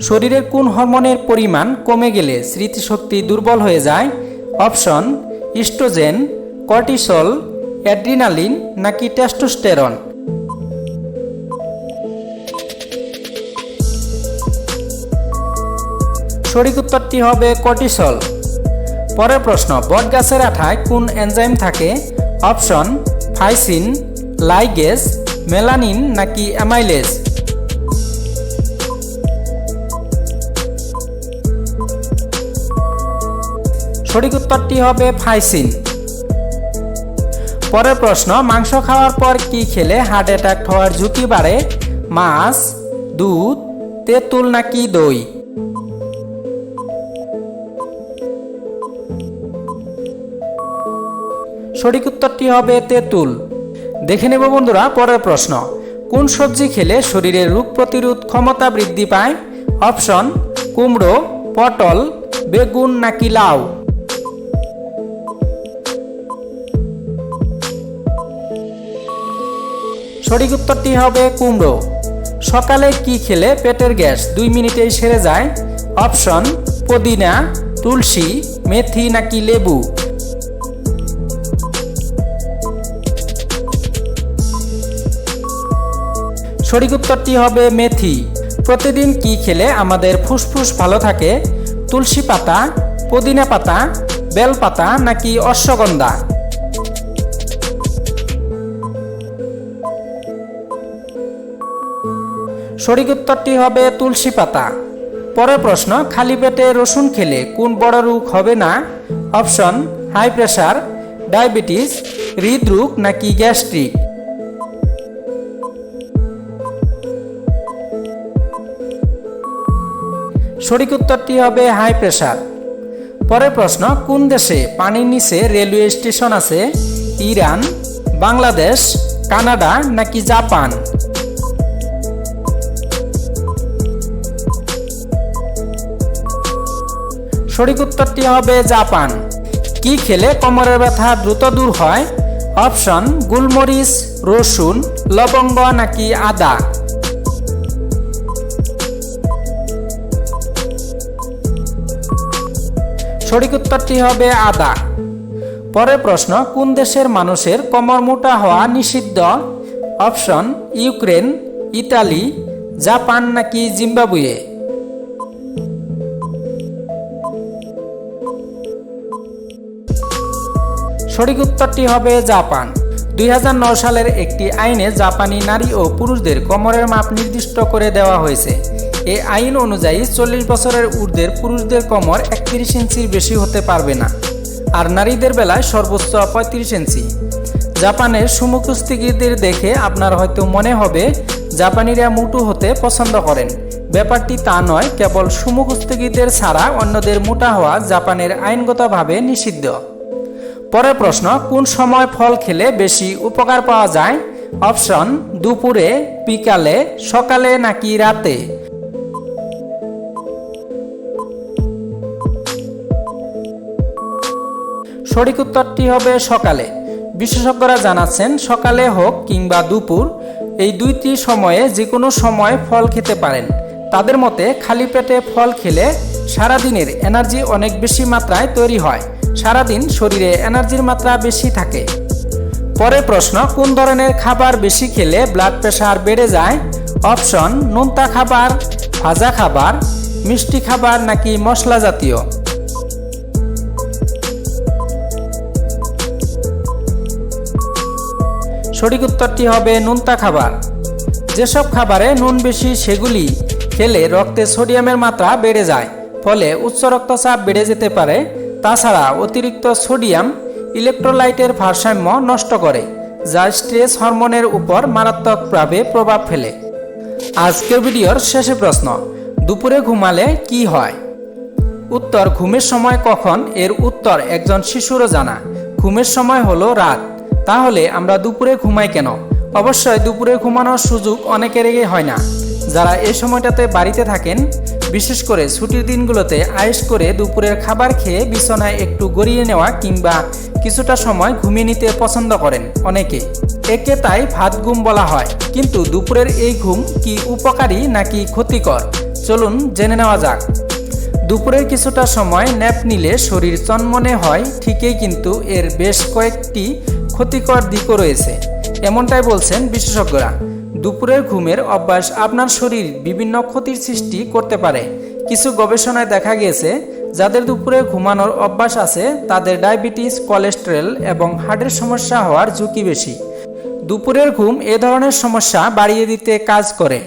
শরীরের কোন হরমোনের পরিমাণ কমে গেলে স্মৃতিশক্তি দুর্বল হয়ে যায়? অপশন, ইস্ট্রোজেন, কর্টিসল, অ্যাড্রিনালিন নাকি টেস্টোস্টেরন? সঠিক উত্তরটি হবে কর্টিসল। পরের প্রশ্ন বটগাছের আঠায় কোন এনজাইম থাকে? অপশন, ফাইসিন, লাইগেস, মেলানিন নাকি অ্যামাইলেজ? সঠিক উত্তরটি হবে ফাইসিন। পরের প্রশ্ন, মাংস খাওয়ার পর কি খেলে হার্ট অ্যাটাক হওয়ার ঝুঁকি বাড়ে? মাছ, দুধ, তেঁতুল নাকি দই? সঠিক উত্তরটি হবে তেঁতুল। দেখে নেব বন্ধুরা, পরের প্রশ্ন, কোন সবজি খেলে শরীরের রোগ প্রতিরোধ ক্ষমতা বৃদ্ধি পায়? অপশন, কুমড়ো, পটল, বেগুন নাকি লাউ? সঠিক উত্তরটি হবে কুমড়ো। সকালে কি খেলে পেটের গ্যাস দুই মিনিটেই সেরে যায়? অপশন, পুদিনা, তুলসী, মেথি নাকি লেবু? সঠিক উত্তরটি হবে মেথি। প্রতিদিন কি খেলে আমাদের ফুসফুস ভালো থাকে? তুলসী পাতা, পুদিনা পাতা, বেল পাতা নাকি অশ্বগন্ধা? সঠিক উত্তরটি হবে তুলসী পাতা। পরের প্রশ্ন, খালি পেটে রসুন খেলে কোন বড় রোগ হবে না? অপশন, হাই প্রেশার ডায়াবেটিস, হৃদরোগ নাকি গ্যাস্ট্রিক? সঠিক উত্তরটি হবে হাই প্রেশার পরের প্রশ্ন, কোন দেশে পানির নিচে রেলওয়ে স্টেশন আছে? ইরান, বাংলাদেশ, কানাডা নাকি জাপান? সঠিক উত্তরটি হবে জাপান। কি খেলে কোমরের ব্যথা দ্রুত দূর হয়? অপশন, গুলমরিচ, রসুন, লবঙ্গ নাকি আদা? সঠিক উত্তরটি হবে আদা। পরের প্রশ্ন, কোন দেশের মানুষের কোমর মোটা হওয়া নিষিদ্ধ? অপশন, ইউক্রেন, ইতালি, জাপান নাকি জিম্বাবুয়ে? সঠিক উত্তরটি হবে জাপান। দুই সালের একটি আইনে জাপানি নারী ও পুরুষদের কোমরের মাপ নির্দিষ্ট করে দেওয়া হয়েছে। এ আইন অনুযায়ী চল্লিশ বছরের ঊর্ধ্বের পুরুষদের কোমর একত্রিশ ইঞ্চির বেশি হতে পারবে না, আর নারীদের বেলায় সর্বোচ্চ পঁয়ত্রিশ ইঞ্চি। জাপানের সুমুখস্থিকীদের দেখে আপনার হয়তো মনে হবে, জাপানিরা মোটু হতে পছন্দ করেন। ব্যাপারটি তা নয়, কেবল সুমুখস্থিকীদের ছাড়া অন্যদের মোটা হওয়া জাপানের আইনগতভাবে নিষিদ্ধ। পরের প্রশ্ন, কোন সময় ফল খেলে বেশি উপকার পাওয়া যায়? অপশন, দুপুরে, বিকালে, সকালে নাকি রাতে? সঠিক উত্তরটি হবে সকালে। বিশেষজ্ঞরা জানাচ্ছেন, সকালে হোক কিংবা দুপুর, এই দুইটি সময়ে যে কোনো সময় ফল খেতে পারেন। তাদের মতে, খালি পেটে ফল খেলে সারাদিনের এনার্জি অনেক বেশি মাত্রায় তৈরি হয়। সারাদিন শরীরে এনার্জির মাত্রা বেশি থাকে। পরের প্রশ্ন, কোন ধরনের খাবার বেশি খেলে ব্লাড প্রেশার বেড়ে যায়? অপশন, নোনতা খাবার, ভাজা খাবার, মিষ্টি খাবার নাকি মশলা জাতীয়? সঠিক উত্তরটি হবে নোনতা খাবার। যেসব খাবারে নুন বেশি, সেগুলি খেলে রক্তে সোডিয়ামের মাত্রা বেড়ে যায়, ফলে উচ্চ রক্তচাপ বেড়ে যেতে পারে। তাছাড়া অতিরিক্ত সোডিয়াম ইলেকট্রোলাইটের ভারসাম্য নষ্ট করে, যা স্ট্রেস হরমোনের উপর মারাত্মকভাবে প্রভাব ফেলে। আজকের ভিডিওর শেষে প্রশ্ন, দুপুরে ঘুমালে কি হয়? উত্তর, ঘুমের সময় কখন? এর উত্তর একজন শিশুরও জানা। ঘুমের সময় হলো রাত। তাহলে আমরা দুপুরে ঘুমাই কেন? অবশ্যই দুপুরে ঘুমানোর সুযোগ অনেকেরই হয় না। যারা এই সময়টাতে বাড়িতে থাকেন বিশেষ করে ছুটির দিনগুলোতে আয়েস করে দুপুরের খাবার খেয়ে বিছানায় একটু গড়িয়ে নেওয়া কিংবা কিছুটা সময় ঘুমিয়ে নিতে পছন্দ করেন অনেকে। একে তাই ভাত ঘুম বলা হয়। কিন্তু দুপুরের এই ঘুম কি উপকারী নাকি ক্ষতিকর? চলুন জেনে নেওয়া যাক। দুপুরের কিছুটা সময় ন্যাপ নিলে শরীর চনমনে হয়, ঠিকই কিন্তু এর বেশ কয়েকটি ক্ষতিকর দিকও রয়েছে। এমনটাই বলছেন বিশেষজ্ঞরা। দুপুরের ঘুমের অভ্যাস আপনার শরীর বিভিন্ন ক্ষতির সৃষ্টি করতে পারে। কিছু গবেষণায় দেখা গিয়েছে, যাদের দুপুরে ঘুমানোর অভ্যাস আছে, তাদের ডায়াবেটিস, কোলেস্টেরল এবং হার্টের সমস্যা হওয়ার ঝুঁকি বেশি। দুপুরের ঘুম এ ধরনের সমস্যা বাড়িয়ে দিতে কাজ করে।